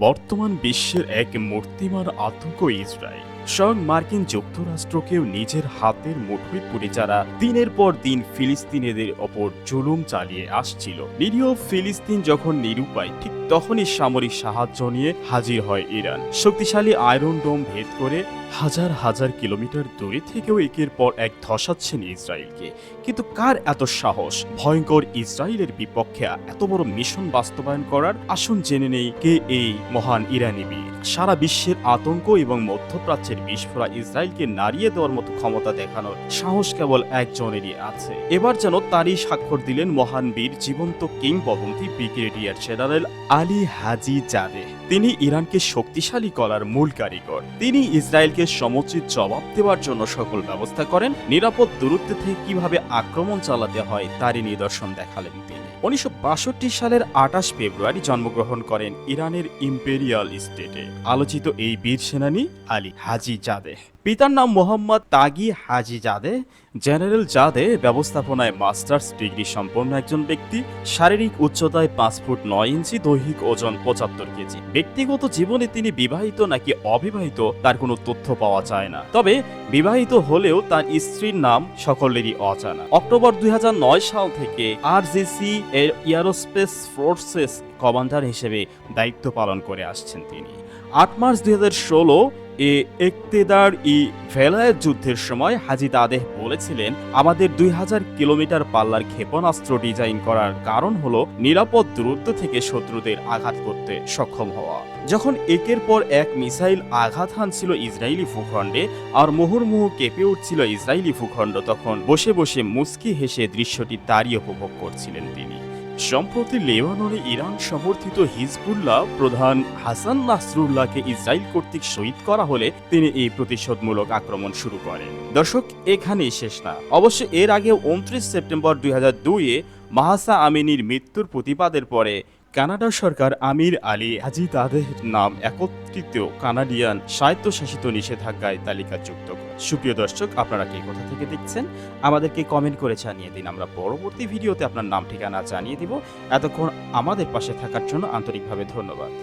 বর্তমান বিশ্বের এক মূর্তিমার আতঙ্ক ইসরায়েল। স্বয়ং মার্কিন যুক্তরাষ্ট্রকেও নিজের হাতের মুঠোয় করে যারা দিনের পর দিন ফিলিস্তিনিদের ওপর জুলুম চালিয়ে আসছিল। নিরীহ ফিলিস্তিন যখন নিরুপায়, ঠিক তখনই সামরিক সাহায্য নিয়ে হাজির হয় ইরান। শক্তিশালী আয়রন ডোম ভেদ করে হাজার হাজার কিলোমিটার দূরে থেকেও একের পর এক ধসাচ্ছেন ইসরায়েলকে। কিন্তু কার এত সাহস? ভয়ঙ্কর ইসরায়েলের বিপক্ষে এত বড় মিশন বাস্তবায়ন করার আসুন জেনে নেই কে এই মহান ইরানি বীর। সারা বিশ্বের আতঙ্ক এবং মধ্যপ্রাচ্যের বিস্ফোরা ইসরায়েলকে নাড়িয়ে দেওয়ার মতো ক্ষমতা দেখানোর সাহস কেবল একজনেরই আছে। এবার যেন তারই স্বাক্ষর দিলেন মহান বীর, জীবন্ত কিংবদন্তি brigadier general Ali Hajizadeh. তিনি ইরানকে শক্তিশালী করার মূল কারিগর। তিনি ইসরায়েলকে সমুচিত জবাব দেওয়ার জন্য সকল ব্যবস্থা করেন। নিরাপদ দূরত্ব থেকে কীভাবে আক্রমণ চালাতে হয়, তারই নিদর্শন দেখালেন তিনি। উনিশশো বাষট্টি সালের আঠাশ ফেব্রুয়ারি জন্মগ্রহণ করেন ইরানের ইম্পেরিয়াল স্টেটে। আলোচিত এই বীর সেনানী আলী হাজি জাদে। পিতার নাম মোহাম্মদ তাগি হাজি জাদে, জেনারেল জাদে ব্যবস্থাপনায় মাস্টার্স ডিগ্রি সম্পন্ন একজন ব্যক্তি, শারীরিক উচ্চতায় পাঁচ ফুট নয় ইঞ্চি, দৈহিক ওজন পঁচাত্তর কেজি। ব্যক্তিগত জীবনে তিনি বিবাহিত নাকি অবিবাহিত, তার কোনো তথ্য পাওয়া যায় না। তবে বিবাহিত হলেও তার স্ত্রীর নাম সকলেরই অজানা। অক্টোবর দুই হাজার নয় সাল থেকে আরজিসি এর এয়ারোস্পেস ফোর্সেস কমান্ডার হিসেবে দায়িত্ব পালন করে আসছেন তিনি। আট মার্চ দুই হাজার ষোলো এ একতেদার ই ভেলায়েত যুদ্ধের সময় হাজি দাদেহ বলেছিলেন, আমাদের দুই হাজার কিলোমিটার পাল্লার ক্ষেপণাস্ত্র ডিজাইন করার কারণ হলো নিরাপদ দূরত্ব থেকে শত্রুদের আঘাত করতে সক্ষম হওয়া। যখন একের পর এক মিসাইল আঘাত হানছিল ইসরায়েলি ভূখণ্ডে আর মুহুর্মুহু কেঁপে উঠছিল ইসরায়েলি ভূখণ্ড, তখন বসে বসে মুস্কি হেসে দৃশ্যটি তারই উপভোগ করছিলেন তিনি। সম্প্রতি লেবাননে ইরান সমর্থিত হিজবুল্লাহ প্রধান হাসান নাসরুল্লাহকে ইসরায়েল কর্তৃক শহীদ করা হলে তিনি এই প্রতিশোধমূলক আক্রমণ শুরু করেন। দর্শক, এখানেই শেষ না। অবশ্য এর আগে উনত্রিশ সেপ্টেম্বর দুই হাজার দুইয়ে মাহাসা আমিনীর মৃত্যুর প্রতিবাদের পরে কানাডা সরকার আমির আলী হাজি তাদের নাম একত্রিত কানাডিয়ান স্বায়ত্তশাসিত নিষেধাজ্ঞায় তালিকাযুক্ত সুপ্রিয় দর্শক, আপনারা কে কোথা থেকে দেখছেন? আমাদেরকে কমেন্ট করে জানিয়ে দিন। আমরা পরবর্তী ভিডিওতে আপনার নাম, ঠিকানা জানিয়ে দিব। এতক্ষণ আমাদের পাশে থাকার জন্য আন্তরিকভাবে ধন্যবাদ।